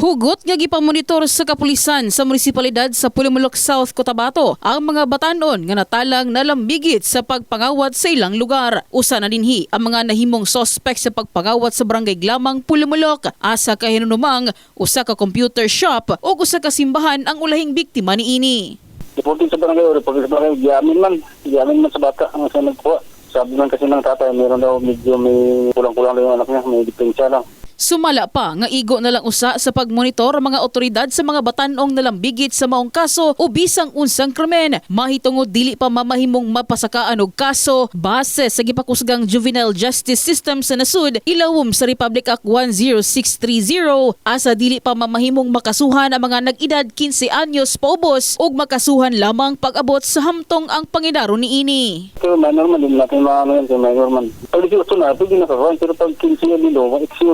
Hugot nga gipamonitor sa kapulisan sa munisipalidad sa Pulimulok South, Cotabato ang mga batanon nga natalang nalambigit sa pagpangawat sa ilang lugar. Usa na dinhi ang mga nahimong sospek sa pagpangawat sa barangay Glamang, Pulimulok. Asa ka hinunumang usa ka computer shop o usa ka simbahan ang ulahing biktima niini. Reporting sa barangay o reporting sa barangay, giamin man. Giamin man sa bata ang sa nagkuha. Sabi man kasi ng tatay, meron daw medyo may kulang-kulang lang yung anak niya, may dipensya lang. Sumala pa nga igo na lang usa sa pagmonitor mga otoridad sa mga batanong nalambigit sa maong kaso o bisang unsang krimen. Mahitungod dili pa mamahimong mapasakaan og kaso base sa gipakusgang Juvenile Justice System sa nasud ilawom sa Republic Act 10630 asa dili pa mamahimong makasuhan ang mga nag-edad 15 anyos paubos ug makasuhan lamang pag-abot sa hamtong ang pangidaro niini. Pero minor man, din natin maano yan, kaya minor man. Pag 18 na, na kakaroon. Pero pag 15 na ma-exil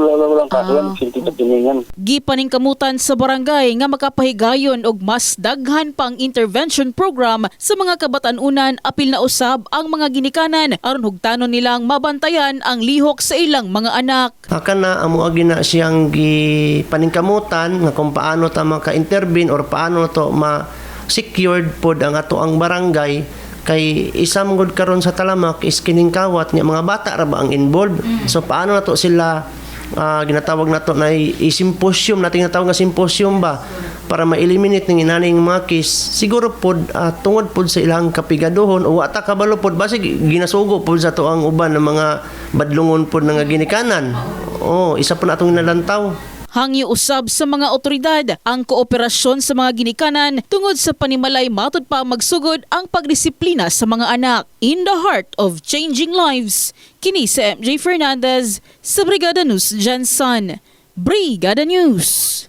yan, exil kita yan. Gipaning kamutan sa barangay nga makapahigayon og mas daghan pang intervention program sa mga kabatanunan apil na usab ang mga ginikanan. Aron hugtanon nilang mabantayan ang lihok sa ilang mga anak. Aka na amo agi na siyang gi paningkamutan nga kung paano ta maka-intervene or paano to ma secured pod ang ato ang barangay. Kay isam gud karon sa talamak is kining kawat nga mga bata ra ba ang involved? So paano na to sila ah, ginatawag nato na i-symposium natin ginatawag nga symposium ba para ma-eliminate ng inaning mga case siguro pod ah, tungod pod sa ilang kapigaduhon o wata kabalo pod basig ginasugo pod sa to ang uban ng mga badlungon pod nga ginikanan. Oh isa po na atong nalantaw Hangyo usab sa mga otoridad ang kooperasyon sa mga ginikanan tungod sa panimalay matud pa magsugod ang pagdisiplina sa mga anak. In the heart of changing lives, kini sa MJ Fernandez sa Brigada News Jansan. Brigada News.